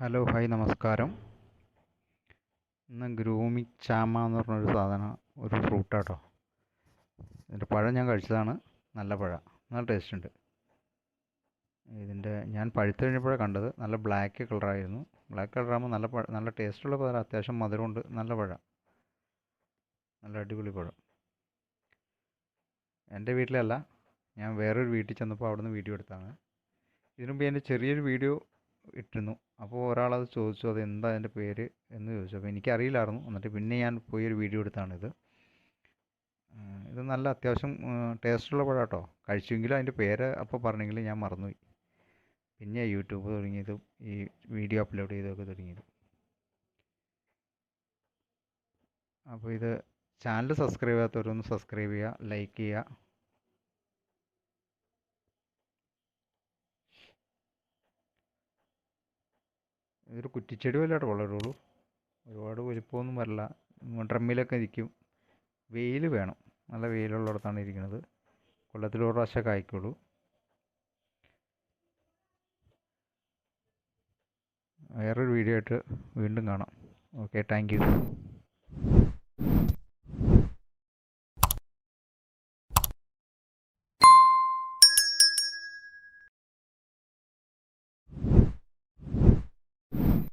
Hello hi നമസ്കാരം. ഇന്ന് ഗ്രൂമി ചാമ എന്ന് പറഞ്ഞൊരു സാധനം ഒരു ഫ്രൂട്ടാട്ടോ. ഇതിന്റെ പഴം ഞാൻ കഴിച്ചതാണ് നല്ല പഴം നല്ല ടേസ്റ്റ് ഉണ്ട്. ഇതിന്റെ ഞാൻ പഴുത്ത് കഴിഞ്ഞപ്പോഴാണ് കണ്ടത് നല്ല ബ്ലാക്ക് കളറായിരുന്നു ബ്ലാക്ക് കളറാകുമ്പോൾ നല്ല പഴ നല്ല ടേസ്റ്റുള്ള പഴം അത്യാവശ്യം മധുരമുണ്ട് നല്ല പഴം. നല്ല അടിപൊളി പഴം. എന്റെ വീട്ടിലല്ല ഞാൻ വേറൊരു വീട്ടിൽ ചെന്നപ്പോൾ അവിടുന്ന് വീഡിയോ എടുത്താണ്. ഇതിനു മുമ്പ് എന്റെ ചെറിയൊരു വീഡിയോ ഇട്ടിരുന്നു. അപ്പോൾ ഒരാളത് ചോദിച്ചു അത് എന്താ അതിന്റെ പേര്? എന്ന് ചോദിച്ചു. അപ്പോൾ എനിക്കറിയില്ലായിരുന്നു. എന്നിട്ട് പിന്നെ ഞാൻ പോയി ഒരു വീഡിയോ എടുത്താണിത് ഇത്. നല്ല അത്യാവശ്യം ടേസ്റ്റുള്ള പഴം കേട്ടോ കഴിച്ചെങ്കിലും അതിന്റെ പേര് അപ്പോൾ പറഞ്ഞെങ്കിലും ഞാൻ മറന്നുപോയി. പിന്നെ യൂട്യൂബ് തുടങ്ങിയതും ഈ വീഡിയോ അപ്ലോഡ് ചെയ്തൊക്കെ തുടങ്ങിയത്. അപ്പോൾ ഇത് ചാനൽ സബ്സ്ക്രൈബ് ചെയ്യാത്തവരൊന്ന് സബ്സ്ക്രൈബ് ചെയ്യുക ലൈക്ക് ചെയ്യുക. ഇതൊരു കുറ്റിച്ചെടി പോലെയായിട്ട് വളരുള്ളൂ ഒരുപാട് വലിപ്പമൊന്നും വരില്ല. ഡ്രമ്മിലൊക്കെ ഇരിക്കും. വെയിൽ വേണം. നല്ല വെയിലുള്ളിടത്താണ് ഇരിക്കുന്നത്. കൊല്ലത്തിൽ ഒരു പ്രാവശ്യം കായ്ക്കുള്ളൂ. വേറൊരു വീഡിയോ ആയിട്ട് വീണ്ടും കാണാം. Okay thank